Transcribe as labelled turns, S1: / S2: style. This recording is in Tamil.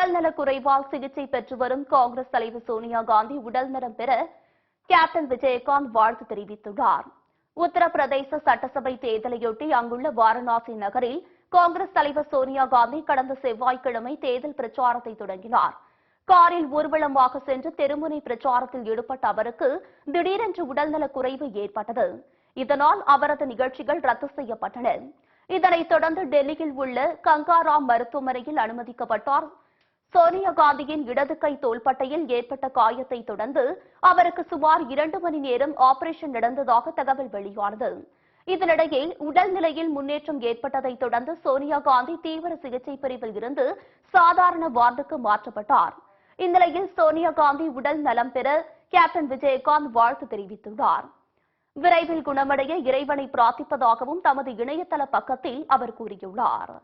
S1: குறைவால் சிகிச்சை பெற்று வரும் காங்கிரஸ் தலைவர் சோனியா காந்தி உடல்நலம் பெற கேப்டன் விஜயகாந்த் வாழ்த்து தெரிவித்துள்ளார். உத்தரப்பிரதேச சட்டசபை தேர்தலையொட்டி அங்குள்ள வாரணாசி நகரில் காங்கிரஸ் தலைவர் சோனியா காந்தி கடந்த செவ்வாய்க்கிழமை தேர்தல் பிரச்சாரத்தை தொடங்கினார். காரில் ஊர்வலமாக சென்று தெருமுனை பிரச்சாரத்தில் ஈடுபட்ட அவருக்கு திடீரென்று உடல்நலக் குறைவு ஏற்பட்டது. இதனால் அவரது நிகழ்ச்சிகள் ரத்து செய்யப்பட்டன. இதனைத் தொடர்ந்து டெல்லியில் உள்ள கங்காராம் மருத்துவமனையில் அனுமதிக்கப்பட்டார் சோனியா காந்தியின் இடது கை தோள்பட்டையில் ஏற்பட்ட காயத்தை தொடர்ந்து அவருக்கு சுமார் இரண்டு மணி நேரம் ஆபரேஷன் நடந்ததாக தகவல் வெளியானது. இதனிடையே உடல்நிலையில் முன்னேற்றம் ஏற்பட்டதை தொடர்ந்து சோனியா காந்தி தீவிர சிகிச்சை பிரிவில் இருந்து சாதாரண வார்டுக்கு மாற்றப்பட்டார். இந்நிலையில் சோனியா காந்தி உடல் நலம் பெற கேப்டன் விஜயகாந்த் வாழ்த்து தெரிவித்துள்ளார். விரைவில் குணமடைய இறைவனை பிரார்த்திப்பதாகவும் தமது இணையதள பக்கத்தில் அவர் கூறியுள்ளார்.